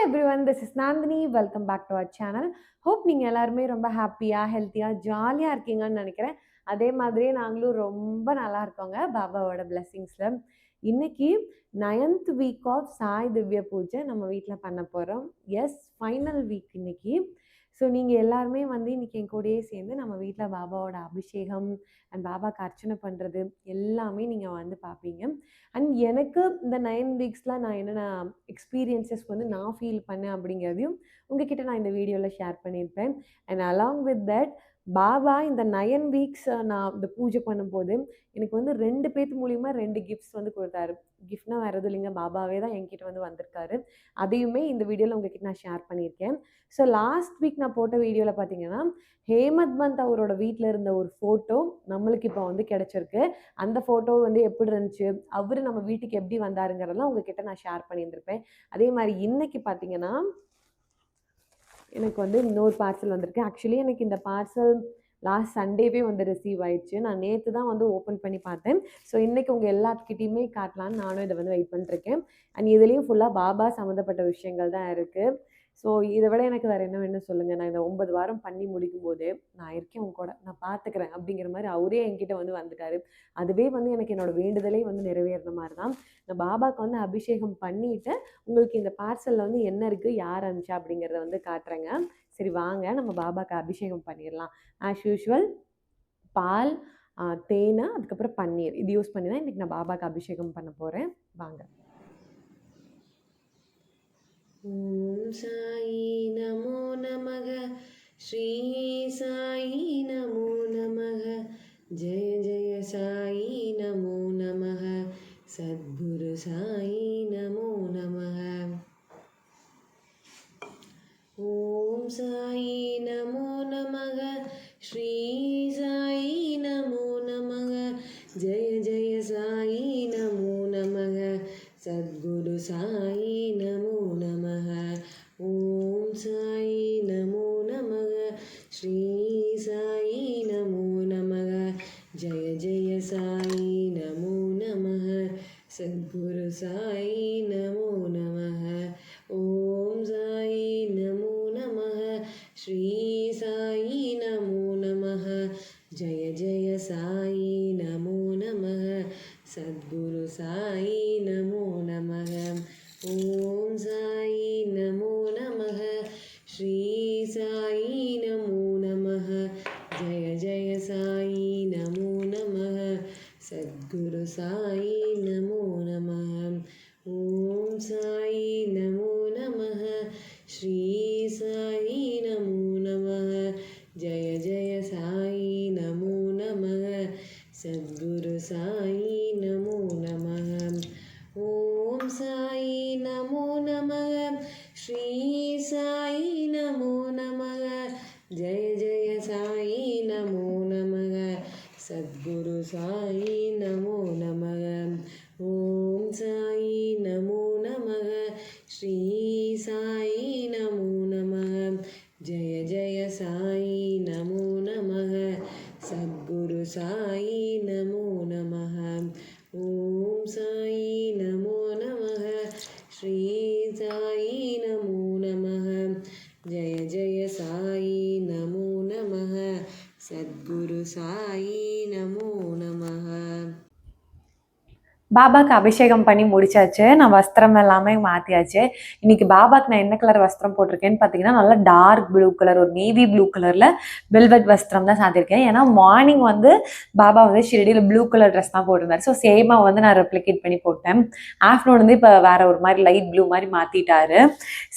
Hi everyone this is Nandini welcome back to our channel hope நீங்கள் எல்லாருமே ரொம்ப ஹாப்பியாக ஹெல்த்தியாக ஜாலியாக இருக்கீங்கன்னு நினைக்கிறேன். அதே மாதிரியே நாங்களும் ரொம்ப நல்லா இருக்கோங்க. பாபாவோட பிளெஸ்ஸிங்ஸில் இன்னைக்கு நயன்த் வீக் ஆஃப் சாய் திவ்ய பூஜை நம்ம வீட்டில் பண்ண போகிறோம் எஸ் ஃபைனல் வீக் இன்னைக்கு. ஸோ நீங்கள் எல்லாருமே வந்து இன்றைக்கி என் கூடயே சேர்ந்து நம்ம வீட்டில் பாபாவோட அபிஷேகம் அண்ட் பாபாவுக்கு அர்ச்சனை பண்ணுறது எல்லாமே நீங்கள் வந்து பார்ப்பீங்க அண்ட் எனக்கு இந்த நைன் வீக்ஸ்லாம் நான் என்னென்ன எக்ஸ்பீரியன்சஸ் வந்து நான் ஃபீல் பண்ணேன் அப்படிங்கிறதையும் உங்ககிட்ட நான் இந்த வீடியோவில் ஷேர் பண்ணியிருப்பேன். And along with that Baba இந்த நயன் வீக்ஸ் நான் இந்த பூஜை பண்ணும்போது எனக்கு வந்து ரெண்டு பேர்த்து மூலியமாக ரெண்டு கிஃப்ட்ஸ் வந்து கொடுத்தாரு. கிஃப்ட்னா வேறு எதுவும் இல்லைங்க. பாபாவே தான் என்கிட்ட வந்து வந்திருக்காரு. அதையுமே இந்த வீடியோவில் உங்ககிட்ட நான் ஷேர் பண்ணியிருக்கேன். ஸோ லாஸ்ட் வீக் நான் போட்ட வீடியோவில் பார்த்தீங்கன்னா ஹேமத் பந்த் அவரோட வீட்டில் இருந்த ஒரு ஃபோட்டோ நம்மளுக்கு இப்போ வந்து கிடச்சிருக்கு. அந்த ஃபோட்டோ வந்து எப்படி இருந்துச்சு? அவர் நம்ம வீட்டுக்கு எப்படி வந்தாருங்கிறதெல்லாம் உங்ககிட்ட நான் ஷேர் பண்ணியிருந்திருப்பேன். அதே மாதிரி இன்னைக்கு பார்த்தீங்கன்னா எனக்கு வந்து இன்னொரு பார்சல் வந்திருக்கு. ஆக்சுவலி எனக்கு இந்த பார்சல் லாஸ்ட் சண்டேவே வந்து ரிசீவ் ஆயிடுச்சு. நான் நேற்று தான் வந்து ஓப்பன் பண்ணி பார்த்தேன். ஸோ இன்றைக்கி உங்கள் எல்லாத்துக்கிட்டையுமே காட்டலான்னு நானும் இதை வந்து வெயிட் பண்ணிருக்கேன் அண்ட் இதுலேயும் ஃபுல்லாக பாபா சம்மந்தப்பட்ட விஷயங்கள் தான் இருக்குது ஸோ இதை விட எனக்கு வேறு என்ன வேணும் சொல்லுங்கள் நான் இந்த ஒன்பது வாரம் பண்ணி முடிக்கும் போது நான் இருக்கேன் உங்க கூட நான் பார்த்துக்கிறேன் அப்படிங்கிற மாதிரி அவரே என்கிட்ட வந்து வந்துட்டாரு அதுவே வந்து எனக்கு என்னோட வேண்டுதலே வந்து நிறைவேறின மாதிரி தான். நான் பாபாவுக்கு வந்து அபிஷேகம் பண்ணிட்டு உங்களுக்கு இந்த பார்சலில் வந்து என்ன இருக்குது யார் அனுப்பிச்சா அப்படிங்கிறத வந்து காட்டுறேங்க. சரி வாங்க. நம்ம பாபாவுக்கு அபிஷேகம் பண்ணிடலாம். ஆஸ் யூஷுவல் பால் தேனை அதுக்கப்புறம் பன்னீர். இது யூஸ் பண்ணி தான் இன்றைக்கி நான் பாபாக்கு அபிஷேகம் பண்ண போகிறேன் வாங்க. ஓம் சாயி நமோ நமக ஸ்ரீ சாயி நமோ நமக ஜெய ஜெய சாயி நமோ நமக சத்குரு சாயி நமோ நம நமோ நம சத்குரு சாயி நமோ நம ஓம் சாயி நமோ நம ஸ்ரீ சாயி நமோ நம ஜய ஜய சாயி நமோ நம சத்குரு சாயி நமோ நம ஓம் சாயி நமோ நம ஸ்ரீ சாயி சத்குரு சாயி நமோ நம ஓம் சாயி நமோ நம ஸ்ரீ சாயி நமோ நம ஜெய ஜெய சாயி நமோ நம சத்குரு சாயி நமோ பாபாக்கு அபிஷேகம் பண்ணி முடிச்சாச்சு. நான் வஸ்திரம் எல்லாமே மாற்றியாச்சு இன்னைக்கு பாபாக்கு நான் என்ன கலர் வஸ்திரம் போட்டிருக்கேன்னு பார்த்தீங்கன்னா நல்லா டார்க் ப்ளூ கலர் ஒரு நேவி ப்ளூ கலரில் வெல்வெட் வஸ்திரம் தான் சாத்திருக்கேன் ஏன்னா மார்னிங் வந்து பாபா வந்து ஷிரடியில் ப்ளூ கலர் ட்ரெஸ் தான் போட்டிருந்தாரு. ஸோ சேமாக வந்து நான் ரெப்ளிகேட் பண்ணி போட்டேன். ஆஃப்டர்நூன் வந்து இப்போ வேற ஒரு மாதிரி லைட் ப்ளூ மாதிரி மாற்றிட்டாரு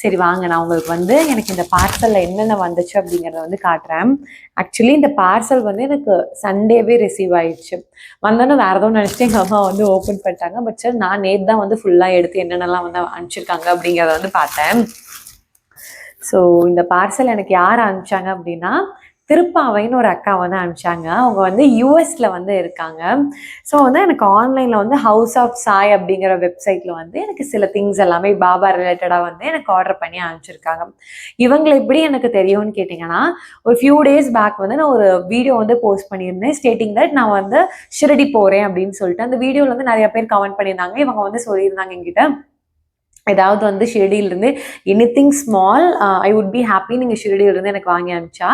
சரி வாங்க நான் உங்களுக்கு வந்து எனக்கு இந்த பார்சலில் என்னென்ன வந்துச்சு அப்படிங்கிறத வந்து காட்டுறேன். ஆக்சுவலி இந்த பார்சல் வந்து எனக்கு சண்டேவே ரிசீவ் ஆயிடுச்சு. வந்தோன்னே வேற ஏதோ நினச்சிட்டு எங்கள் அம்மா வந்து ஓப்பன் பண்ணி பண்ணிட்டாங்க. பட் சார் நான் நேற்று தான் வந்து ஃபுல்லாக எடுத்து என்னென்னலாம் வந்து அனுப்பிச்சிருக்காங்க அப்படிங்கிறத வந்து பார்த்தேன். ஸோ இந்த பார்சல் எனக்கு யார் அனுப்பிச்சாங்க அப்படின்னா திருப்பாவைன்னு ஒரு அக்கா வந்து அனுப்பிச்சாங்க. அவங்க வந்து யூஎஸ்ல வந்து இருக்காங்க. ஸோ வந்து எனக்கு ஆன்லைனில் வந்து ஹவுஸ் ஆஃப் சாய் அப்படிங்கிற வெப்சைட்டில் வந்து எனக்கு சில திங்ஸ் எல்லாமே பாபா ரிலேட்டடாக வந்து எனக்கு ஆர்டர் பண்ணி அனுப்பிச்சிருக்காங்க. இவங்களை எப்படி எனக்கு தெரியும்னு கேட்டிங்கன்னா ஒரு ஃபியூ டேஸ் பேக் வந்து நான் ஒரு வீடியோ வந்து போஸ்ட் பண்ணியிருந்தேன் ஸ்டேட்டிங் தட் நான் வந்து ஷிரடி போகிறேன் அப்படின்னு சொல்லிட்டு. அந்த வீடியோவில் வந்து நிறைய பேர் கமெண்ட் பண்ணியிருந்தாங்க. இவங்க வந்து சொல்லியிருந்தாங்க என்கிட்ட. ஏதாவது வந்து ஷிரடியிலிருந்து anything small uh, I would be happy நீங்கள் ஷிரடியிலிருந்து எனக்கு வாங்கி அனுப்பிச்சா.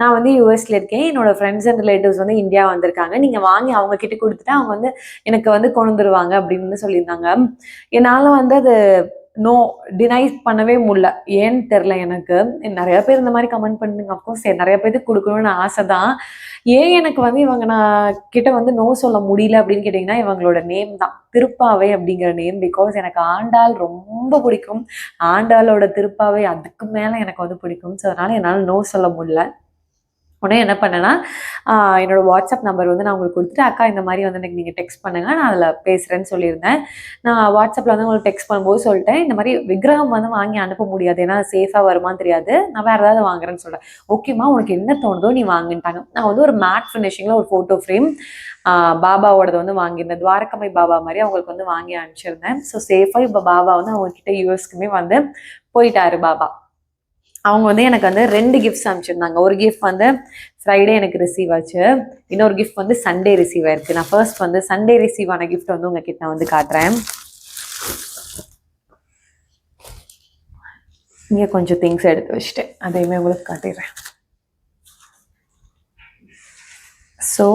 நான் வந்து யூஎஸ்ல இருக்கேன். என்னோட ஃப்ரெண்ட்ஸ் அண்ட் ரிலேட்டிவ்ஸ் வந்து இந்தியா வந்திருக்காங்க. நீங்கள் வாங்கி அவங்க கிட்ட கொடுத்துட்டு அவங்க வந்து எனக்கு வந்து கொண்டு வந்துருவாங்க அப்படின்னு சொல்லியிருந்தாங்க. என்னால் வந்து அது நோ டினை பண்ணவே முடியல. ஏன்னு தெரில எனக்கு. நிறைய பேர் இந்த மாதிரி கமெண்ட் பண்ணுங்க. அஃப்கோர்ஸ் நிறைய பேருக்கு கொடுக்கணும்னு ஆசை தான் ஏன் எனக்கு வந்து இவங்க நான் கிட்ட வந்து நோ சொல்ல முடியல அப்படின்னு கேட்டிங்கன்னா இவங்களோட நேம் தான். திருப்பாவை அப்படிங்கிற நேம் பிகாஸ் எனக்கு ஆண்டாள் ரொம்ப பிடிக்கும். ஆண்டாளோட திருப்பாவை அதுக்கு மேலே எனக்கு வந்து பிடிக்கும். ஸோ அதனால் என்னால் நோ சொல்ல முடியல. உடனே என்ன பண்ணேன்னா என்னோட வாட்ஸ்அப் நம்பர் வந்து நான் உங்களுக்கு கொடுத்துட்டு அக்கா இந்த மாதிரி வந்து எனக்கு நீங்கள் டெக்ஸ்ட் பண்ணுங்க நான் அதில் பேசுகிறேன்னு சொல்லியிருந்தேன். நான் வாட்ஸ்அப்பில் வந்து உங்களுக்கு டெக்ஸ்ட் பண்ணும்போது சொல்லிட்டேன் இந்த மாதிரி விக்ரகம் வந்து வாங்கி அனுப்ப முடியாது ஏன்னா சேஃபாக வருமான்னு தெரியாது. நான் வேறு ஏதாவது வாங்குறேன்னு சொல்கிறேன் ஓகேம்மா உனக்கு என்ன தோணுதோ நீ வாங்கிட்டாங்க நான் வந்து ஒரு மேட் ஃபினிஷிங்கில் ஒரு ஃபோட்டோ ஃப்ரேம் பாபாவோடது வந்து வாங்கியிருந்தேன். துவாரகமை பாபா மாதிரி அவங்களுக்கு வந்து வாங்கி அனுப்பிச்சிருந்தேன். ஸோ சேஃபாக இப்போ பாபா வந்து அவங்கக்கிட்ட யூஎஸ்க்குமே வந்து போயிட்டாரு பாபா. அவங்க வந்து எனக்கு வந்து ரெண்டு கிஃப்ட்ஸ் அனுப்பிச்சிருந்தாங்க. ஒரு கிஃப்ட் வந்து ஃப்ரைடே எனக்கு ரிசீவ் ஆச்சு. இன்னொரு கிஃப்ட் வந்து சண்டே ரிசீவ் ஆயிருக்கு. நான் ஃபர்ஸ்ட் வந்து சண்டே ரிசீவ் ஆன கிஃப்ட் வந்து உங்ககிட்ட நான் வந்து காட்டுறேன். இங்கே கொஞ்சம் திங்ஸ் எடுத்து வச்சுட்டேன். அதையுமே உங்களுக்கு காட்டிடுறேன். ஸோ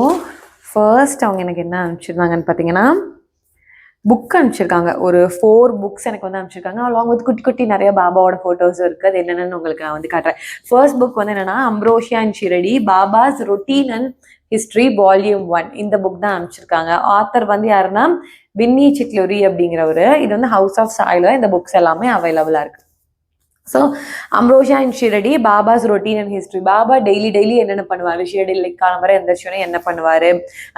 ஃபர்ஸ்ட் அவங்க எனக்கு என்ன அனுப்பிச்சிருந்தாங்கன்னு பார்த்தீங்கன்னா புக் அனுப்பிச்சிருக்காங்க. ஒரு ஃபோர் புக்ஸ் எனக்கு வந்து அனுப்பிச்சிருக்காங்க. அலாங் வந்து குட்டி குட்டி நிறைய பாபாவோட ஃபோட்டோஸ் இருக்குது. அது என்னென்னு உங்களுக்கு நான் வந்து காட்டுறேன். ஃபர்ஸ்ட் புக் வந்து என்னன்னா Ambrosia and Shirdi Baba's routine and history volume one இந்த புக் தான் அனுப்பிச்சிருக்காங்க. ஆத்தர் வந்து யாருன்னா? வின்னி சிக்லோரி அப்படிங்கிறவரு. இது வந்து ஹவுஸ் ஆஃப் சாயில இந்த புக்ஸ் எல்லாமே அவைலபிளாக இருக்கு. So Ambrosia and Shirdi Baba's routine and history Baba daily daily என்னென்ன பண்ணுவார்? ஷிரடி லைக் காலம்பரை எந்திரிச்சோன்னே என்ன பண்ணுவார்?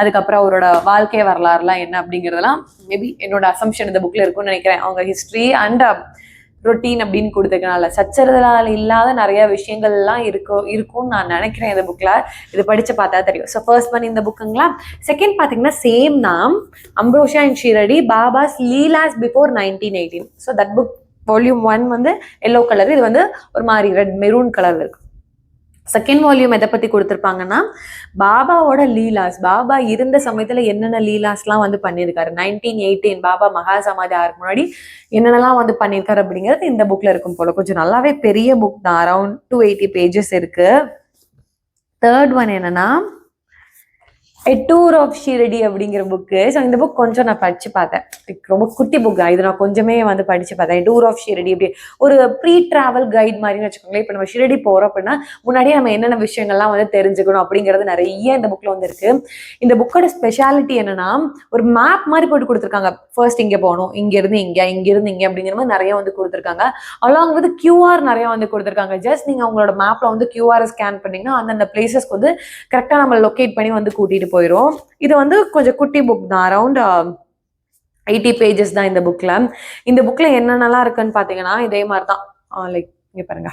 அதுக்கப்புறம் அவரோட வாழ்க்கை வரலாறுலாம் என்ன அப்படிங்கிறதெல்லாம் மேபி என்னோட அசம்ஷன் இந்த புக்கில் இருக்கும்னு நினைக்கிறேன். அவங்க ஹிஸ்ட்ரி அண்ட் ரொட்டீன் அப்படின்னு கொடுத்துருக்கனால சச்சரதால் இல்லாத நிறைய விஷயங்கள்லாம் இருக்கும் இருக்கும்னு நான் நினைக்கிறேன் இந்த புக்கில் இது படித்து பார்த்தா தெரியும். ஸோ ஃபர்ஸ்ட் ஒன் இந்த புக்குங்களா செகண்ட் பார்த்தீங்கன்னா சேம் தான். Ambrosia and Shirdi Baba's Leelas before nineteen eighteen so that book volume one வந்து எல்லோ கலர் இது வந்து ஒரு மாதிரி ரெட் மெரூன் கலர்ல இருக்கு. செகண்ட் வால்யூம் எதை பத்தி கொடுத்துருப்பாங்கன்னா பாபாவோட லீலாஸ். பாபா இருந்த சமயத்துல என்னென்ன லீலாஸ்லாம் வந்து பண்ணியிருக்காரு? நைன்டீன் எயிட்டீன் பாபா மகா சமாதி ஆறுக்கு முன்னாடி என்னென்னலாம் வந்து பண்ணியிருக்காரு அப்படிங்கிறது இந்த புக்ல இருக்கும் போல. கொஞ்சம் நல்லாவே பெரிய புக் தான். அரௌண்ட் டூ எயிட்டி பேஜஸ் இருக்கு. தேர்ட் ஒன் என்னன்னா எ டூர் ஆஃப் ஷீரடி அப்படிங்கிற புக்கு ஸோ இந்த புக் கொஞ்சம் நான் படிச்சு பார்த்தேன். ரொம்ப குட்டி புக் தான். இது நான் கொஞ்சமே வந்து படிச்சு பார்த்தேன். டூர் ஆஃப் ஷீரடி அப்படி. ஒரு ப்ரீ ட்ராவல் கைட் மாதிரின்னு வச்சுக்கோங்களேன். இப்போ நம்ம ஷீரடி போகிறோம் அப்படின்னா முன்னாடியே நம்ம என்னென்ன விஷயங்கள்லாம் வந்து தெரிஞ்சுக்கணும் அப்படிங்கிறது நிறைய இந்த புக்கில் வந்து இந்த புக்கோட ஸ்பெஷாலிட்டி என்னன்னா ஒரு மேப் மாதிரி போட்டு கொடுத்துருக்காங்க. ஃபர்ஸ்ட் இங்கே போகணும் இங்கேருந்து இங்கே இங்கேருந்து இங்கே அப்படிங்கிற மாதிரி நிறைய வந்து கொடுத்துருக்காங்க. அலாங் வந்து கியூஆர் நிறைய வந்து கொடுத்துருக்காங்க. ஜஸ்ட் நீங்கள் அவங்களோட மேப்பில் வந்து கியூஆர் ஸ்கேன் பண்ணீங்கன்னா அந்தந்த பிளேசஸ்க்கு வந்து கரெக்டாக நம்ம லொக்கேட் பண்ணி வந்து கூட்டிகிட்டு போயிடும் இது வந்து கொஞ்சம் குட்டி புக் தான். அரவுண்ட் எயிட்டி பேஜஸ் தான் இந்த புக்கில் இந்த புக்கில் என்னென்னலாம் இருக்குன்னு பார்த்தீங்கன்னா இதே மாதிரி தான் லைக் இங்கே பாருங்க.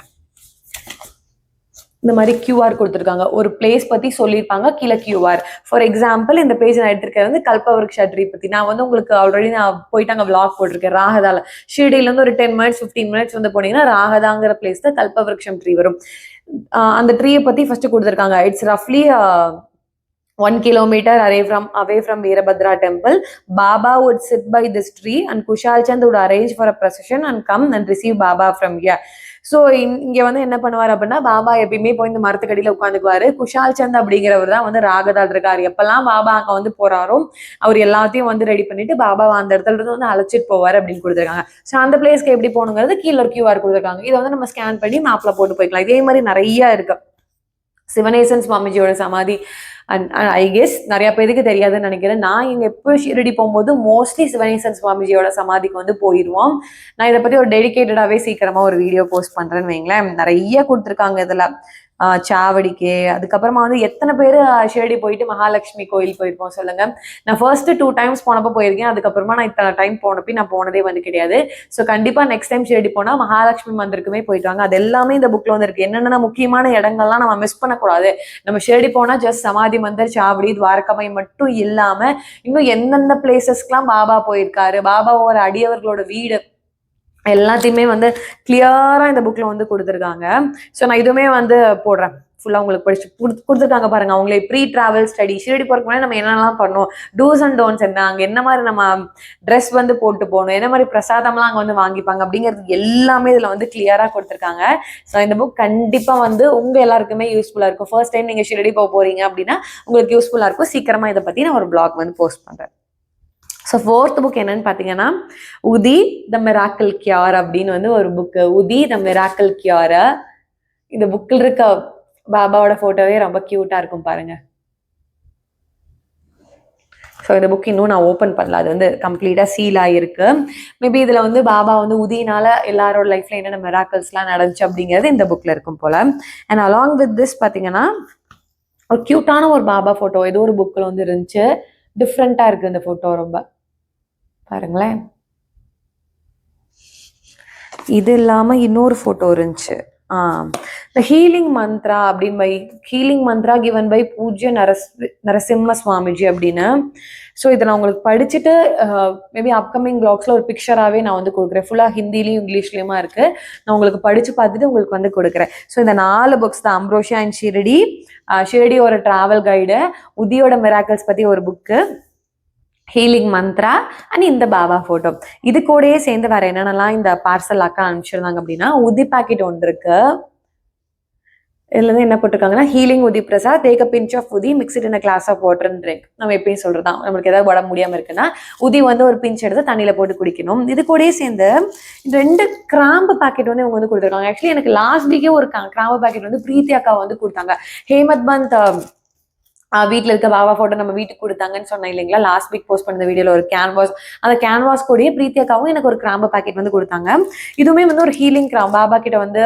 இந்த மாதிரி கியூஆர் கொடுத்துருக்காங்க. ஒரு பிளேஸ் பற்றி சொல்லியிருப்பாங்க கீழே கியூஆர் ஃபார் எக்ஸாம்பிள் இந்த பேஜ் நான் எடுத்திருக்கிறது வந்து கல்பவருக் ஷட்ரி பற்றி நான் வந்து உங்களுக்கு ஆல்ரெடி நான் போயிட்டு அங்கே vlog போட்டிருக்கேன் ராகதால. ஷீர்டிலேருந்து ஒரு டென் மினிட்ஸ் ஃபிஃப்டீன் மினிட்ஸ் வந்து போனீங்கன்னா ராகதாங்கிற பிளேஸ் தான் கல்பவருஷம் ட்ரீ வரும். அந்த ட்ரீயை பற்றி ஃபர்ஸ்ட் கொடுத்துருக்காங்க. It's ரஃப்லி one kilometre away from away from Veerabhadra temple. Baba would sit by this tree and Kushal Chand would arrange for a procession and come and receive Baba from here. So இங்கே வந்து என்ன பண்ணுவார் அப்படின்னா பாபா எப்பயுமே போய் இந்த மரத்துக்கடியில் உட்காந்துக்குவாரு. குஷால் சந்த் அப்படிங்கிறவர் தான் வந்து ராகதால் இருக்கார். எப்பெல்லாம் பாபா அங்கே வந்து போறாரோ அவர் எல்லாத்தையும் வந்து ரெடி பண்ணிட்டு பாபா அந்த இடத்துல இருந்து வந்து அழைச்சிட்டு போவார் அப்படின்னு கொடுத்துருக்காங்க. ஸோ அந்த பிளேஸ்க்கு எப்படி போகணுங்கிறது கீழே ஒரு கியூஆர் கொடுத்துருக்காங்க. இதை வந்து நம்ம ஸ்கேன் பண்ணி மேப்ல போட்டு போய்க்கலாம். இதே மாதிரி நிறைய இருக்கு. சிவனேசன் சுவாமிஜியோட சமாதி. அண்ட் ஐ கெஸ் நிறைய பேருக்கு தெரியாதுன்னு நினைக்கிறேன். நான் இங்க எப்போ ஷிரடி போகும்போது மோஸ்ட்லி சிவனேசன் சுவாமிஜியோட சமாதிக்கு வந்து போயிடுவோம் நான் இதை பத்தி ஒரு டெடிகேட்டடாவே சீக்கிரமா ஒரு வீடியோ போஸ்ட் பண்றேன்னு வைங்களேன். நிறைய கொடுத்துருக்காங்க இதுல. சாவடிக்கு. அதுக்கப்புறமா வந்து எத்தனை பேர் ஷேடி போயிட்டு மகாலட்சுமி கோயில் போயிருப்போம் சொல்லுங்க. நான் ஃபர்ஸ்ட் டூ டைம்ஸ் போனப்போ போயிருக்கேன். அதுக்கப்புறமா நான் இத்தனை டைம் போனப்போ நான் போனதே வந்து கிடையாது. ஸோ கண்டிப்பா நெக்ஸ்ட் டைம் ஷேடி போனா மகாலட்சுமி மந்திருக்குமே போயிட்டு வாங்க. அது எல்லாமே இந்த புக்ல வந்து இருக்கு. என்னென்ன முக்கியமான இடங்கள்லாம் நம்ம மிஸ் பண்ணக்கூடாது. நம்ம ஷேடி போனா ஜஸ்ட் சமாதி மந்தர் சாவடி துவாரகமை மட்டும் இல்லாம இன்னும் எந்தெந்த பிளேசஸ்க்குலாம் பாபா போயிருக்காரு. பாபாவோட அடியவர்களோட வீடு எல்லாத்தையுமே வந்து கிளியராக இந்த புக்கில் வந்து கொடுத்துருக்காங்க. ஸோ நான் இதுவுமே வந்து போடுறேன். ஃபுல்லாக உங்களுக்கு படிச்சு கொடுத்து கொடுத்துருக்காங்க பாருங்க. அவங்களே ப்ரீ ட்ராவல் ஸ்டடி ஷிரடி போகிறக்கு முன்னாடி நம்ம என்னெல்லாம் பண்ணோம் டூஸ் அண்ட் டோன்ஸ் என்ன? அங்கே என்ன மாதிரி நம்ம ட்ரெஸ் வந்து போட்டு போகணும்? என்ன மாதிரி பிரசாதம்லாம் அங்கே வந்து வாங்கிப்பாங்க? அப்படிங்கிறது எல்லாமே இதில் வந்து கிளியராக கொடுத்துருக்காங்க. ஸோ இந்த புக் கண்டிப்பாக வந்து உங்கள் எல்லாருக்குமே யூஸ்ஃபுல்லாக இருக்கும். ஃபர்ஸ்ட் டைம் நீங்கள் ஷிரடி போக போகிறீங்க அப்படின்னா உங்களுக்கு யூஸ்ஃபுல்லாக இருக்கும். சீக்கிரமாக இதை பற்றி நான் ஒரு பிளாக் வந்து போஸ்ட் பண்ணுறேன் ஸோ ஃபோர்த் புக் என்னன்னு பார்த்தீங்கன்னா உதி த மெராக்கல் கியார் அப்படின்னு வந்து ஒரு புக்கு உதி த மெராக்கல் கியார இந்த புக்கில் இருக்க பாபாவோட ஃபோட்டோவே ரொம்ப க்யூட்டாக இருக்கும் பாருங்க. ஸோ இந்த புக் இன்னும் நான் ஓப்பன் பண்ணல. அது வந்து கம்ப்ளீட்டாக சீல் ஆகிருக்கு மேபி இதில் வந்து பாபா வந்து உதினால எல்லாரோட லைஃப்ல என்னென்ன மெராக்கல்ஸ்லாம் நடந்துச்சு அப்படிங்கிறது இந்த புக்கில் இருக்கும் போல். அண்ட் அலாங் வித் திஸ் பார்த்தீங்கன்னா ஒரு க்யூட்டான ஒரு பாபா ஃபோட்டோ ஏதோ ஒரு புக்கில் வந்து இருந்துச்சு. டிஃப்ரெண்ட்டாக இருக்குது இந்த ஃபோட்டோ ரொம்ப. பாருங்களேன். இது இல்லாமல் இன்னொரு ஃபோட்டோ இருந்துச்சு. ஆ த ஹீலிங் மந்த்ரா அப்படின்னு by healing Mantra given by Pujya nurse Narasimha Swamiji அப்படின்னு. ஸோ இதை நான் உங்களுக்கு படிச்சுட்டு மேபி அப்கமிங் பிளாக்ஸில் ஒரு பிக்சராகவே நான் வந்து கொடுக்குறேன். ஃபுல்லாக ஹிந்திலையும் இங்கிலீஷ்லேயுமா இருக்குது நான் உங்களுக்கு படித்து பார்த்துட்டு உங்களுக்கு வந்து கொடுக்குறேன். ஸோ இந்த நாலு புக்ஸ் தான். Ambrosia and Shirdi ah Shirdi ஒரு ட்ராவல் கைடு உதியோட மிராக்கல்ஸ் பற்றி ஒரு புக்கு ஹீலிங் மந்த்ரா அண்ட் இந்த பாபா ஃபோட்டோ இது கூடயே சேர்ந்து வேற என்னென்னலாம் இந்த பார்சல் அக்கா அனுப்பிச்சிருந்தாங்க அப்படின்னா உதி பாக்கெட் ஒன்று இருக்கு. இதுல இருந்து என்ன போட்டிருக்காங்கன்னா healing udi prasad take a pinch of udi mixed in glass of water drink நம்ம எப்பயும் சொல்றதுதான். நம்மளுக்கு ஏதாவது உடம்பு முடியாம இருக்குன்னா உதி வந்து ஒரு பிஞ்ச் எடுத்து தண்ணியில போட்டு குடிக்கணும். இது கூடயே சேர்ந்து ரெண்டு கிராம்பு பாக்கெட் வந்து இவங்க வந்து கொடுத்துருக்காங்க. ஆக்சுவலி எனக்கு லாஸ்ட் வீக்கே ஒரு கிராம்பு பாக்கெட் வந்து பிரீத்தி அக்கா வந்து கொடுத்தாங்க. ஹேமத் பந்த் வீட்டில் இருக்க பாபா ஃபோட்டோ நம்ம வீட்டுக்கு கொடுத்தாங்கன்னு சொன்னேன் இல்லைங்களா? லாஸ்ட் வீக் போஸ்ட் பண்ண வீடியோவில் ஒரு கேன்வாஸ் அந்த கேன்வாஸ் கூடயே பிரீத்தி அக்காவும் எனக்கு ஒரு கிராம்பு பாக்கெட் வந்து கொடுத்தாங்க. இதுவுமே வந்து ஒரு ஹீலிங் கிராம் பாபா கிட்ட வந்து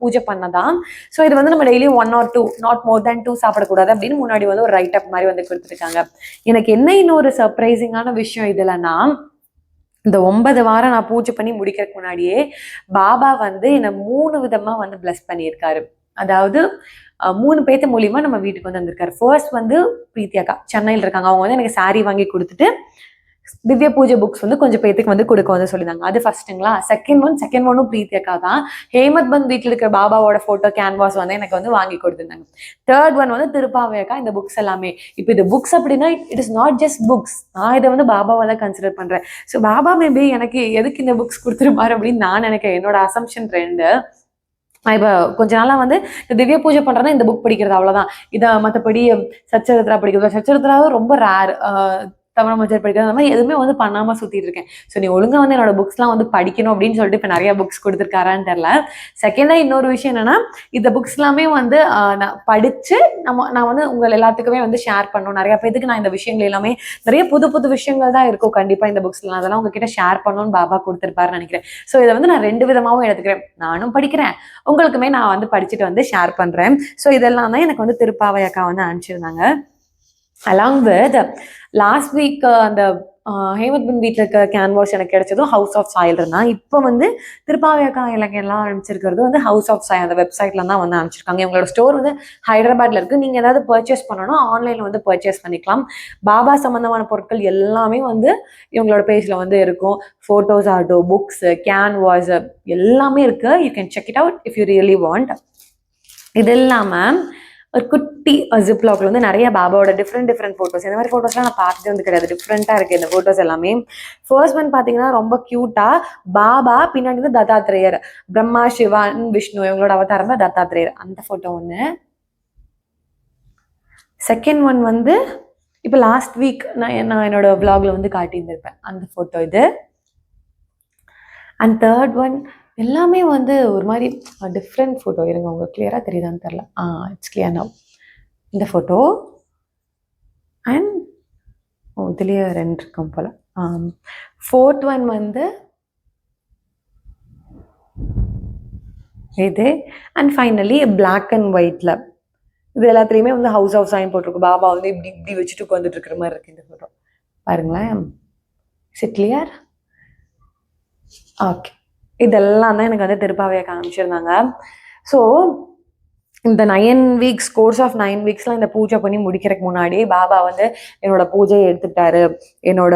பூஜை பண்ணதான். ஸோ இது வந்து நம்ம daily one or two not more than two சாப்பிடக்கூடாது அப்படின்னு முன்னாடி வந்து ஒரு ரைட் அப் மாதிரி வந்து கொடுத்துருக்காங்க. எனக்கு என்ன இன்னொரு சர்ப்ரைசிங்கான விஷயம் இதுலன்னா இந்த ஒன்பது வாரம் நான் பூஜை பண்ணி முடிக்கிறதுக்கு முன்னாடியே பாபா வந்து என்னை மூணு விதமாக வந்து பிளஸ் பண்ணியிருக்காரு. அதாவது மூணு பேர்த்து மூலியமா நம்ம வீட்டுக்கு வந்து வந்திருக்காரு. ஃபர்ஸ்ட் வந்து பிரீத்தி அக்கா. சென்னையில் இருக்காங்க. அவங்க வந்து எனக்கு saree வாங்கி கொடுத்துட்டு திவ்ய பூஜை புக்ஸ் வந்து கொஞ்சம் பேத்துக்கு வந்து கொடுக்க வந்து சொல்லியிருந்தாங்க. அது ஃபர்ஸ்ட்டுங்களா செகண்ட் ஒன் செகண்ட் ஒன்னும் பிரீத்தி அக்கா தான். ஹேமத் பந்த் வீட்டில் இருக்கிற பாபாவோட ஃபோட்டோ கேன்வாஸ் வந்து எனக்கு வந்து வாங்கி கொடுத்துருந்தாங்க. தேர்ட் ஒன் வந்து திருப்பாவை அக்கா இந்த புக்ஸ் எல்லாமே. இப்போ இது புக்ஸ் அப்படின்னா it is not just books நான் இதை வந்து பாபாவை தான் கன்சிடர் பண்ணுறேன் ஸோ பாபா மேபி எனக்கு எதுக்கு இந்த புக்ஸ் கொடுத்துருப்பாரு அப்படின்னு நான் நினைக்கிறேன். என்னோட அசம்ஷன் ரெண்டு. நான் இப்போ கொஞ்ச நாளா வந்து இந்த திவ்ய பூஜை பண்ணுறேன்னா இந்த புக் படிக்கிறது அவ்வளவுதான். இதை மற்றபடி சச்சரித்திரா படிக்கிறது. சச்சரித்ராவும் ரொம்ப ரேர் தமிழ் அமைச்சர் படிக்கிறது அந்த மாதிரி எதுவுமே வந்து பண்ணாம சுத்திட்டு இருக்கேன். ஸோ நீ ஒழுங்கா வந்து என்னோட புக்ஸ்லாம் வந்து படிக்கணும் அப்படின்னு சொல்லிட்டு இப்போ நிறைய புக்ஸ் கொடுத்துருக்காரான்னு தெரியல. செகண்டா இன்னொரு விஷயம் என்னன்னா இந்த புக்ஸ் எல்லாமே வந்து நான் படிச்சு நம்ம நான் வந்து உங்கள் எல்லாத்துக்குமே வந்து ஷேர் பண்ணணும். நிறைய பேருக்கு நான் இந்த விஷயங்கள் எல்லாமே நிறைய புது புது விஷயங்கள் தான் இருக்கும். கண்டிப்பா இந்த புக்ஸ்ல அதெல்லாம் உங்ககிட்ட ஷேர் பண்ணணும்னு பாபா கொடுத்துருப்பாருன்னு நினைக்கிறேன். ஸோ இதை வந்து நான் ரெண்டு விதமாவும் எடுத்துக்கிறேன். நானும் படிக்கிறேன். உங்களுக்குமே நான் வந்து படிச்சுட்டு வந்து ஷேர் பண்றேன். ஸோ இதெல்லாம் தான் எனக்கு வந்து திருப்பாவை அக்கா வந்து அனுப்பிச்சிருந்தாங்க. அலாங் வித் லாஸ்ட் வீக் அந்த ஹேமத் பின் வீட்டில் இருக்க கேன்வாஸ் எனக்கு கிடைச்சதும் ஹவுஸ் ஆஃப் சாயில் இருந்தான் இப்போ வந்து திருப்பாவை இலங்கையெல்லாம் அனுப்பிச்சிருக்கிறது வந்து ஹவுஸ் ஆஃப் சாய் அந்த வெப்சைட்ல தான் வந்து அனுப்பிச்சிருக்காங்க. இவங்களோட ஸ்டோர் வந்து ஹைதராபாத்ல இருக்கு. நீங்க ஏதாவது பர்ச்சேஸ் பண்ணணும் ஆன்லைன்ல வந்து பர்ச்சேஸ் பண்ணிக்கலாம். பாபா சம்பந்தமான பொருட்கள் எல்லாமே வந்து இவங்களோட பேஜ்ல வந்து இருக்கும். ஃபோட்டோஸ் ஆட்டோ புக்ஸ் கேன்வாஸ் எல்லாமே இருக்கு. You can check it out if you really want இது இல்லாமல் ஒரு குட்டி ஜிப்லாக்ல வந்து நிறைய பாபாவோட டிஃப்ரெண்ட் டிஃப்ரெண்ட் ஃபோட்டோஸ் இந்த மாதிரி ஃபோட்டோஸ்லாம் நான் பார்த்தது வந்து கிடையாது. டிஃப்ரெண்ட்டாக இருக்குது இந்த ஃபோட்டோஸ் எல்லாமே. ஃபர்ஸ்ட் ஒன் பார்த்தீங்கன்னா ரொம்ப க்யூட்டாக பாபா பின்னாடி வந்து தத்தாத்திரேயர். பிரம்மா சிவான் விஷ்ணு இவங்களோட அவதாரம் தான் தத்தாத்திரேயர். அந்த ஃபோட்டோ ஒன்று செகண்ட் ஒன் வந்து இப்போ லாஸ்ட் வீக் நான் நான் என்னோட vlogல வந்து காட்டியிருந்திருப்பேன். அந்த ஃபோட்டோ இது. அண்ட் தேர்ட் ஒன் எல்லாமே வந்து ஒரு மாதிரி டிஃப்ரெண்ட் ஃபோட்டோ இருங்க உங்களுக்கு கிளியராக தெரியுதான்னு தெரில ஆ இட்ஸ் கிளியர் நவ் இந்த ஃபோட்டோ அண்ட் ஓ இதுலேயே ரெண்டு இருக்கும் போல். ஃபோர்த் ஒன் வந்து இது. அண்ட் ஃபைனலி பிளாக் அண்ட் ஒயிட்டில் இது எல்லாத்துலேயுமே வந்து ஹவுஸ் ஆஃப் சைன் போட்டிருக்கு. பாபா வந்து இப்படி இப்படி வச்சுட்டு உட்காந்துட்டு இருக்கிற மாதிரி இருக்குது இந்த ஃபோட்டோ பாருங்களேன். இஸ் இட் கிளியர் ஓகே இதெல்லாம் தான் எனக்கு வந்து திருப்பாவையை காமிச்சிருந்தாங்க. ஸோ இந்த nine weeks course of nine வீக்ஸ்லாம் இந்த பூஜை பண்ணி முடிக்கிறதுக்கு முன்னாடி பாபா வந்து என்னோட பூஜையை எடுத்துக்கிட்டாரு. என்னோட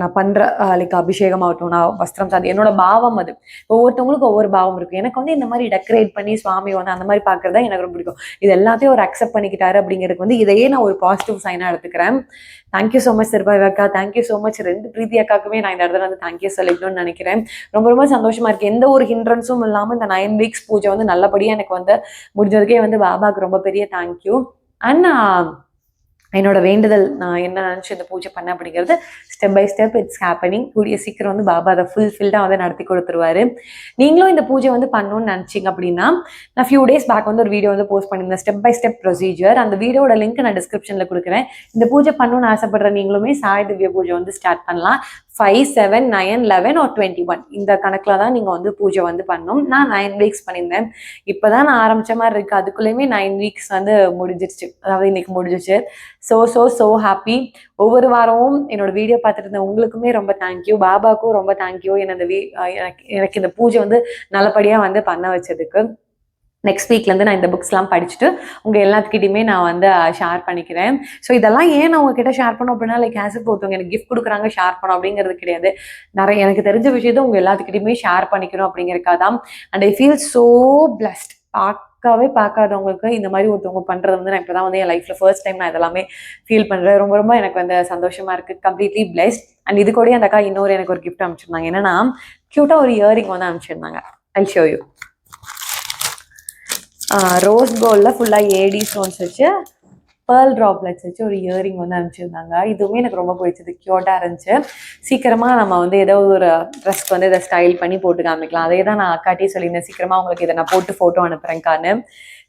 நான் பண்ற லைக் அபிஷேகம் ஆகட்டும் நான் வஸ்திரம் சாதி என்னோட பாவம் அது. ஒவ்வொருத்தவங்களுக்கும் ஒவ்வொரு பாவம் இருக்கும் எனக்கு வந்து இந்த மாதிரி டெக்கரேட் பண்ணி சுவாமி வந்து அந்த மாதிரி பார்க்கறது தான் எனக்கு ரொம்ப பிடிக்கும். இது எல்லாத்தையும் ஒரு அக்செப்ட் பண்ணிக்கிட்டாரு அப்படிங்கிறதுக்கு வந்து இதையே நான் ஒரு பாசிட்டிவ் சைனா எடுத்துக்கிறேன். தேங்க்யூ ஸோ மச் சிறுபாய் அக்கா தேங்க்யூ ஸோ மச் ரெண்டு பிரீத்தி அக்காக்குமே நான் இந்த இடத்துல வந்து தேங்க்யூ சொல்லிக்கணும்னு நினைக்கிறேன். ரொம்ப ரொம்ப சந்தோஷமா இருக்கு. எந்த ஒரு ஹிண்ட்ரன்ஸும் இல்லாமல் இந்த நைன் வீக்ஸ் பூஜை வந்து நல்லபடியாக எனக்கு வந்து முடிஞ்சதுக்கே வந்து பாபாக்கு ரொம்ப பெரிய தேங்க்யூ அண்ட் என்னோட வேண்டுதல் நான் என்ன நினச்சி இந்த பூஜை பண்ணேன் அப்படிங்கிறது step by step it's happening கூடிய சீக்கிரம் வந்து பாபா அதை ஃபுல்ஃபில்டாக வந்து நடத்தி கொடுத்துருவாரு. நீங்களும் இந்த பூஜை வந்து பண்ணணும்னு நினச்சிங்க அப்படின்னா நான் ஃபியூ டேஸ் பேக் வந்து ஒரு வீடியோ வந்து போஸ்ட் பண்ணியிருந்தேன் ஸ்டெப் பை ஸ்டெப் ப்ரொசீஜர் அந்த வீடியோட லிங்க் நான் டிஸ்கிரிப்ஷனில் கொடுக்குறேன். இந்த பூஜை பண்ணணும்னு ஆசைப்படுற நீங்களுமே சாய் திவ்ய பூஜை வந்து ஸ்டார்ட் பண்ணலாம். Five seven nine eleven or twenty one இந்த கணக்கில் தான் நீங்கள் வந்து பூஜை வந்து பண்ணணும். நான் நைன் வீக்ஸ் பண்ணியிருந்தேன். இப்போ தான் நான் ஆரம்பித்த மாதிரி இருக்குது அதுக்குள்ளேயுமே நைன் வீக்ஸ் வந்து முடிஞ்சிருச்சு. அதாவது இன்னைக்கு முடிஞ்சிச்சு ஸோ ஸோ ஸோ ஹாப்பி ஒவ்வொரு வாரமும் என்னோட வீடியோ பார்த்துட்டு இருந்த உங்களுக்குமே ரொம்ப தேங்க்யூ பாபாக்கும் ரொம்ப தேங்க்யூ என்னை இந்த வீ எனக்கு எனக்கு இந்த பூஜை வந்து நல்லபடியாக வந்து பண்ண வச்சதுக்கு. நெக்ஸ்ட் வீக்லேருந்து நான் இந்த புக்ஸ்லாம் படிச்சுட்டு உங்கள் எல்லாத்துக்கிட்டையுமே நான் வந்து ஷேர் பண்ணிக்கிறேன். ஸோ இதெல்லாம் ஏன் நான் உங்ககிட்ட ஷேர் பண்ணோம் அப்படின்னா லைக் ஆஸ் ஒருத்தவங்க எனக்கு கிஃப்ட் கொடுக்குறாங்க ஷேர் பண்ணோம் அப்படிங்கிறது கிடையாது. நிறைய எனக்கு தெரிஞ்ச விஷயத்த உங்கள் எல்லாத்துக்கிட்டையுமே ஷேர் பண்ணிக்கணும் அப்படிங்கிறக்காக தான். And I feel so blessed பார்க்கவே பார்க்காதவங்களுக்கு இந்த மாதிரி ஒருத்தவங்க பண்ணுறது வந்து நான் இப்போ தான் வந்து என் லைஃப்பில் ஃபர்ஸ்ட் டைம் நான் இதெல்லாமே ஃபீல் பண்ணுறேன் ரொம்ப ரொம்ப எனக்கு வந்து சந்தோஷமாக இருக்குது கம்ப்ளீட்லி பிளெஸ்ட் அண்ட் இது கூட அந்த அக்கா இன்னொரு எனக்கு ஒரு கிஃப்ட் அனுப்பிச்சிருந்தாங்க. என்னன்னா க்யூட்டாக ஒரு இயரிங் வந்து அனுப்பிச்சிருந்தாங்க. ஐ ஷோ யூ ரோஸ் கோல்டில் ஃபுல்லாக ஏடி ஸ்டோன்ஸ் வச்சு பேர்ல் ட்ராப்லெட்ஸ் வச்சு ஒரு இயரிங் வந்து அனுப்பிச்சிருந்தாங்க. இதுவுமே எனக்கு ரொம்ப பிடிச்சது. க்யூட்டாக இருந்துச்சு. சீக்கிரமாக நம்ம வந்து ஏதோ ஒரு ட்ரெஸ்க்கு வந்து இதை ஸ்டைல் பண்ணி போட்டு காமிக்கலாம். அதே தான் நான் அக்காட்டி சொல்லியிருந்தேன். சீக்கிரமாக உங்களுக்கு இதை நான் போட்டு photo அனுப்புகிறேன்க்கான்னு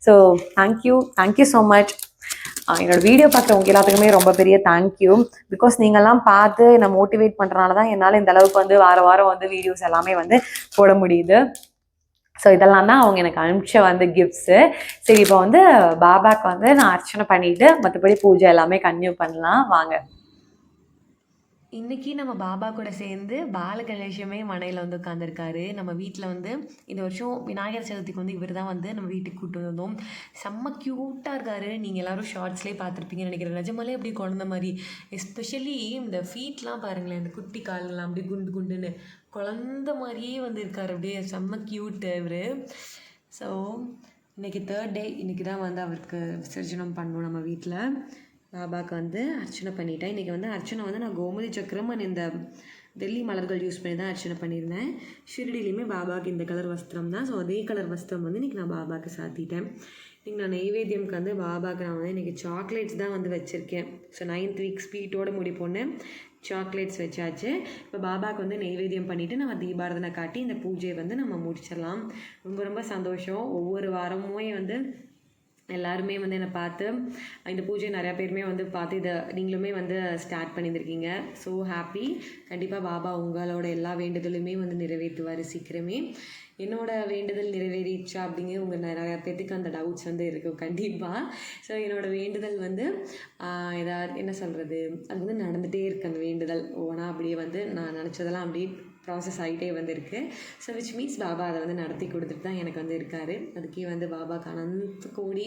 so thank you thank you so much என்னோட வீடியோ பார்க்குறவங்க எல்லாத்துக்குமே ரொம்ப பெரிய தேங்க்யூ பிகாஸ் நீங்கள்லாம் பார்த்து என்னை மோட்டிவேட் பண்ணுறனால தான் என்னால் இந்த அளவுக்கு வந்து வார வாரம் வந்து வீடியோஸ் எல்லாமே வந்து போட முடியுது. ஸோ இதெல்லாம் தான் அவங்க எனக்கு அனுப்பிச்ச வந்து கிஃப்ட்ஸு சரி இப்போ வந்து பாபாக்கு வந்து நான் அர்ச்சனை பண்ணிவிட்டு மற்றபடி பூஜை எல்லாமே கன்டினியூ பண்ணலாம். வாங்க. இன்னைக்கு நம்ம பாபா கூட சேர்ந்து பாலகணேஷமே மனையில் வந்து உட்காந்துருக்காரு நம்ம வீட்டில் வந்து இந்த வருஷம் விநாயகர் சதுர்த்திக்கு வந்து இவர் தான் வந்து நம்ம வீட்டுக்கு கூட்டு வந்தோம். செம்ம க்யூட்டாக இருக்காரு. நீங்கள் எல்லாரும் ஷார்ட்ஸ்லேயே பார்த்துருப்பீங்கன்னு நினைக்கிறேன். நிஜமாலே அப்படி குழந்த மாதிரி. எஸ்பெஷலி இந்த ஃபீட்லாம் பாருங்களேன். இந்த குட்டி காலெல்லாம் அப்படியே குண்டு குண்டுன்னு. குழந்த மாதிரியே வந்து இருக்கார். அப்படியே செம்ம க்யூட்டு இவர். ஸோ இன்றைக்கி தேர்ட் டே இன்னைக்கு தான் வந்து அவருக்கு விசர்ஜனம் பண்ணோம் நம்ம வீட்டில் பாபாவுக்கு வந்து அர்ச்சனை பண்ணிட்டேன். இன்றைக்கி வந்து அர்ச்சனை வந்து நான் கோமதி சக்கரம் அண்ட் இந்த டெல்லி மலர்கள் யூஸ் பண்ணி தான் அர்ச்சனை பண்ணியிருந்தேன். ஷிரடிலையுமே பாபாவுக்கு இந்த கலர் வஸ்திரம் தான். ஸோ அதே கலர் வஸ்திரம் வந்து இன்றைக்கி நான் பாபாவுக்கு சாத்திட்டேன். இன்றைக்கி நான் நெய்வேத்தியம்க்கு வந்து பாபாவுக்கு நான் வந்து இன்றைக்கி சாக்லேட்ஸ் தான் வந்து வச்சுருக்கேன். ஸோ நைன்த் வீக் ஸ்வீட்டோடு முடி சாக்லேட்ஸ் வச்சாச்சு. இப்போ பாபாவுக்கு வந்து நெய்வேத்தியம் பண்ணிவிட்டு நம்ம தீபாரதனை காட்டி இந்த பூஜையை வந்து நம்ம முடிச்சிடலாம். ரொம்ப ரொம்ப சந்தோஷம். ஒவ்வொரு வாரமுமே வந்து எல்லாருமே வந்து என்னை பார்த்து இந்த பூஜை நிறையா பேருமே வந்து பார்த்து இதை நீங்களுமே வந்து ஸ்டார்ட் பண்ணியிருக்கீங்க ஸோ ஹாப்பி கண்டிப்பாக பாபா உங்களோட எல்லா வேண்டுதலுமே வந்து நிறைவேற்றுவார் சீக்கிரமே. என்னோட வேண்டுதல் நிறைவேறிச்சா அப்படிங்கிற உங்கள் நிறையா பேர்த்துக்கு அந்த டவுட்ஸ் வந்து இருக்கும். கண்டிப்பாக ஸோ என்னோட வேண்டுதல் வந்து ஏதாவது என்ன சொல்கிறது அது வந்து நடந்துகிட்டே இருக்கு அந்த வேண்டுதல். ஒவ்வொன்றா அப்படியே வந்து நான் நினச்சதெல்லாம் அப்படியே ப்ராசஸ் ஆகிட்டே வந்து ஸோ விச் மீன்ஸ் பாபா அதை வந்து நடத்தி கொடுத்துட்டு தான் எனக்கு வந்து இருக்காரு. அதுக்கே வந்து பாபாக்கு அனந்த கோடி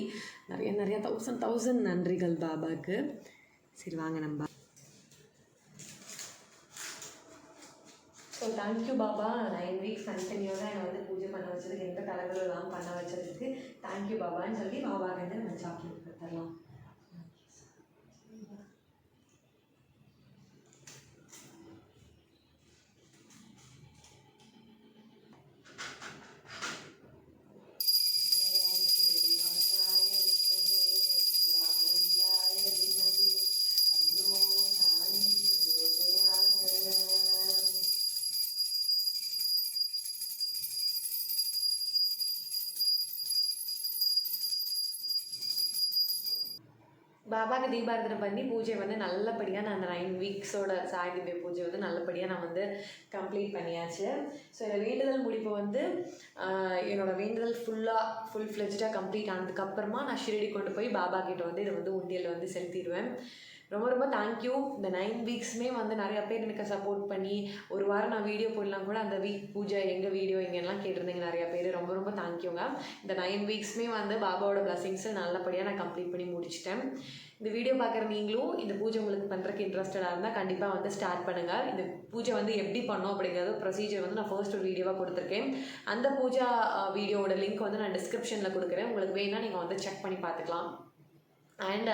நிறைய நிறைய தௌசண்ட் தௌசண்ட் நன்றிகள் பாபாவுக்கு சரி வாங்க நம்ம. So thank you Baba. Nine weeks கண்டினியூவாக என்னை வந்து பூஜை பண்ண வச்சதுக்கு எந்த தடங்களும் இல்லாமல் பண்ண வச்சதுக்கு தேங்க்யூ பாபான்னு சொல்லி பாபாக்கு வந்து நம்ம சாக்லேட் கொடுத்துடலாம். தீபாரதனை பண்ணி பூஜை வந்து நல்லபடியாக நான் அந்த நைன் வீக்ஸோட சாய் திவ்ய பூஜை வந்து நல்லபடியாக நான் வந்து கம்ப்ளீட் பண்ணியாச்சு. ஸோ என்னோட வேண்டுதல் முடிப்பு வந்து என்னோடய என்னோட வேண்டுதல் ஃபுல்லாக ஃபுல் ஃப்ளெஜ்டாக கம்ப்ளீட் ஆனதுக்கப்புறமா நான் ஷிரடி கொண்டு போய் பாபா கிட்ட வந்து இதை வந்து உண்டியலில் வந்து செலுத்திடுவேன். ரொம்ப ரொம்ப தேங்க்யூ இந்த நைன் வீக்ஸுமே வந்து நிறைய பேர் எனக்கு சப்போர்ட் பண்ணி ஒரு வாரம் நான் வீடியோ போடலாம் கூட அந்த வீக் பூஜை எங்கள் வீடியோ எங்கெல்லாம் கேட்டிருந்தீங்க நிறைய பேர். ரொம்ப ரொம்ப தேங்க்யூங்க இந்த நைன் வீக்ஸ்மே வந்து பாபாவோட பிளஸிங்ஸை நல்லபடியாக நான் கம்ப்ளீட் பண்ணி முடிச்சிட்டேன். இந்த வீடியோ பார்க்குற நீங்களும் இந்த பூஜை உங்களுக்கு பண்ணுறதுக்கு இன்ட்ரெஸ்டடாக இருந்தால் கண்டிப்பாக வந்து ஸ்டார்ட் பண்ணுங்கள் இந்த பூஜை வந்து எப்படி பண்ணோம் அப்படிங்கிறது ப்ரொசீஜர் வந்து நான் ஃபர்ஸ்ட் ஒரு வீடியோவாக கொடுத்துருக்கேன். அந்த பூஜா வீடியோவோட லிங்க் வந்து நான் டிஸ்கிரிப்ஷனில் கொடுக்குறேன். உங்களுக்கு வேணால் நீங்கள் வந்து செக் பண்ணி பார்த்துக்கலாம். அண்ட்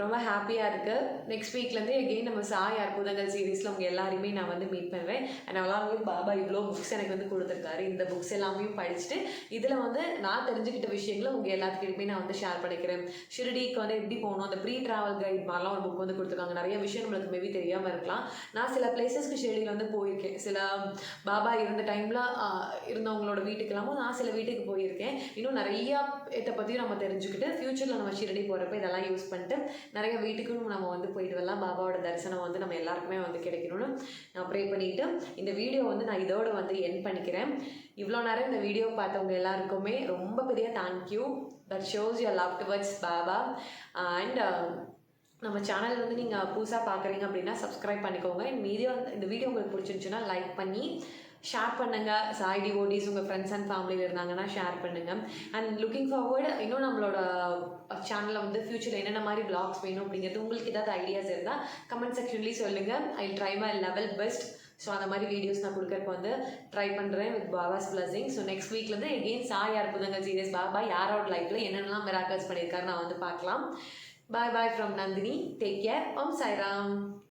ரொம்ப ஹாப்பியாக இருக்குது நெக்ஸ்ட் வீக்லேருந்து எகெயின் நம்ம சாய் அற்புதங்கள் சீரீஸில் உங்கள் எல்லாரையுமே நான் வந்து மீட் பண்ணுவேன். அண்ட் அவ்வளோ பாபா இவ்வளோ புக்ஸ் எனக்கு வந்து கொடுத்துருக்காரு. இந்த புக்ஸ் எல்லாமே படிச்சுட்டு இதில் வந்து நான் தெரிஞ்சுக்கிட்ட விஷயங்களை உங்கள் எல்லாத்துக்கிட்டையுமே நான் வந்து ஷேர் பண்ணிக்கிறேன். ஷிரடிக்கு வந்து எப்படி போகணும்? அந்த ப்ரீ ட்ராவல் கைட் மாதிரிலாம் ஒரு புக் வந்து கொடுத்துருக்காங்க. நிறைய விஷயம் நம்மளுக்கு மேபி தெரியாமல் இருக்கலாம். நான் சில பிளேசஸ்க்கு ஷிரடியில் வந்து போயிருக்கேன். சில பாபா இருந்த டைமில் இருந்தவங்களோட வீட்டுக்கெல்லாமும் நான் சில வீட்டுக்கு போயிருக்கேன். இன்னும் நிறையா இதை பற்றியும் நம்ம தெரிஞ்சுக்கிட்டு ஃப்யூச்சரில் நம்ம ஷிரடி போகிறப்ப இதெல்லாம் யூஸ் பண்ணிட்டு நிறைய வீட்டுக்கும் நம்ம வந்து போயிட்டு வரலாம். பாபாவோட தரிசனம் வந்து நம்ம எல்லாருக்குமே வந்து கிடைக்கணும்னு நான் ப்ரே பண்ணிட்டு இந்த வீடியோ வந்து நான் இதோட வந்து என் பண்ணிக்கிறேன். இவ்வளோ நேரம் இந்த வீடியோ பார்த்தவங்க எல்லாருக்குமே ரொம்ப பெரிய thank you that shows your love towards Baba. And um, நம்ம சேனல் வந்து நீங்கள் புதுசாக பார்க்குறீங்க அப்படின்னா சப்ஸ்கிரைப் பண்ணிக்கோங்க. இந்த வீடியோ இந்த வீடியோ உங்களுக்கு பிடிச்சிருந்துச்சுன்னா லைக் பண்ணி ஷேர் பண்ணுங்கள் சாய்டி ஓடிஸ் உங்கள் ஃப்ரெண்ட்ஸ் அண்ட் ஃபேமிலியில் இருந்தாங்கன்னா ஷேர் பண்ணுங்கள் அண்ட் லுக்கிங் ஃபார்வர்டு இன்னும் நம்மளோட சேனலில் வந்து ஃப்யூச்சரில் என்னென்ன மாதிரி பிளாக்ஸ் வேணும் அப்படிங்கிறது உங்களுக்கு ஏதாவது ஐடியாஸ் இருந்தால் கமெண்ட் செக்ஷன்லேயும் சொல்லுங்கள் I try my level best so அந்த மாதிரி வீடியோஸ் நான் கொடுக்கறதுக்கு வந்து ட்ரை பண்ணுறேன் with Baba's blessing so next வீக்லேருந்து again Sai அற்புதங்கள் சீரியஸ் பாபா. யாரோட லைஃப்பில் என்னென்னலாம் மிராக்கல்ஸ் பண்ணியிருக்காரு நான் வந்து பார்க்கலாம். Bye bye from Nandini. Take care Om Sairam.